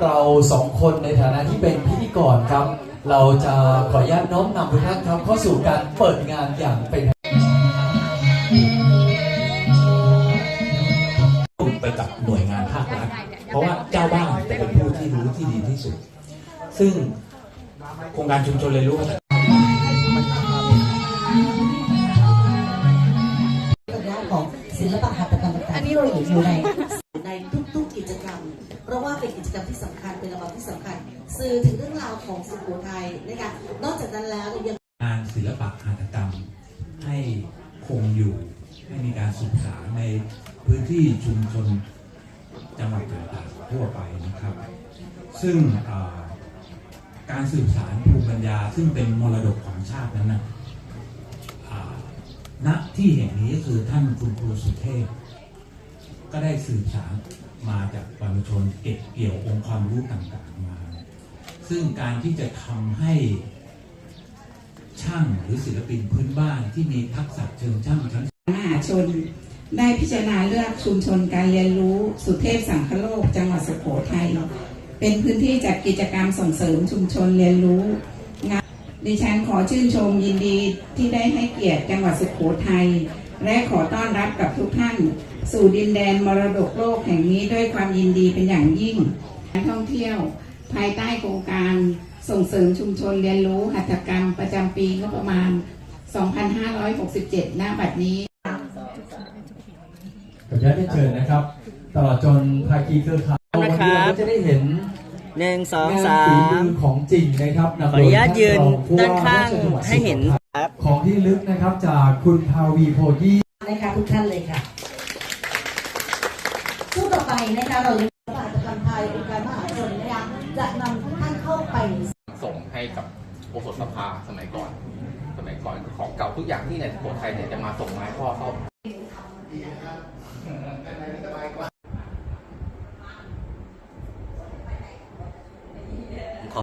เราสองคนในฐานะที่เป็นพิธีกรครับ เราจะขออนุญาตน้อมนำทุกท่านครับเข้าสู่การเปิดงานอย่างเป็นไปกับหน่วยงานภาครัฐเพราะว่าเจ้าบ้านจะเป็นผู้ที่รู้ที่ดีที่สุด ซึ่งโครงการชุมชนเรียนรู้พัฒนาในด้านของศิลปะหัตถกรรมต่างๆที่เราอยู่ใน จกรรมที่สำคัญเป็นระบบที่สำคัญ สื่อถึงเรื่องราวของสุโขทัยนะคะนอกจากนั้นแล้วเนี่ยยังงานศิลปะหัตถกรรม ให้คงอยู่ให้มีการศึกษาในพื้นที่ชุมชนจังหวัดต่างๆทั่วไปนะครับ ซึ่งการสื่อสารภูมิปัญญาซึ่งเป็นมรดกของชาตินั้นนะณที่แห่งนี้คือท่านคุณครูสุเทพ ก็ได้สื่อสาร มาจากบรรพชนเก็บเกี่ยวองค์ความรู้ต่างๆมา ซึ่งการที่จะทำให้ช่างหรือศิลปินพื้นบ้านที่มีทักษะเชิงช่างชั้นมหาชนได้พิจารณาเลือกชุมชนการเรียนรู้สุเทพสังคโลก จังหวัดสุโขทัยเป็นพื้นที่จัดกิจกรรมส่งเสริมชุมชนเรียนรู้งานดิฉันขอชื่นชมยินดีที่ได้ให้เกียรติจังหวัดสุโขทัย และขอต้อนรับกับทุกท่าน สู่ดินแดนมรดกโลกแห่งนี้ด้วยความยินดีเป็นอย่างยิ่งการท่องเที่ยว ภายใต้โครงการส่งเสริมชุมชนเรียนรู้หัตถกรรมประจำปีงบประมาณ 2567 หน้าบัดนี้ขออนุญาตได้เชิญนะครับ ตลอดจนภาคีเครือข่ายวันนี้เราก็จะได้เห็นหนึ่งสองงานสาฝีมืมอของจริงนะครับนำขอโดอนุยญาตยืนท่รองผู้ว่ด้านข้างรชจังวัดให้เห็นสุโขทัยครับของที่ลึกนะครับจากคุณภาวีโพยี่นะคะทุกท่านเลยค่ะช่วงต่อไปนะคะเราจะศิลปะหัตถกรรมไทยองค์การมหาชนนะคะจะนำทุกท่านเข้าไปส่งให้กับโอสถสภาสมัยก่อน สมัยก่อนของเก่าทุกอย่างที่ในสุโขทัยเนี่ยจะมาส่งมาให้พ่อเขา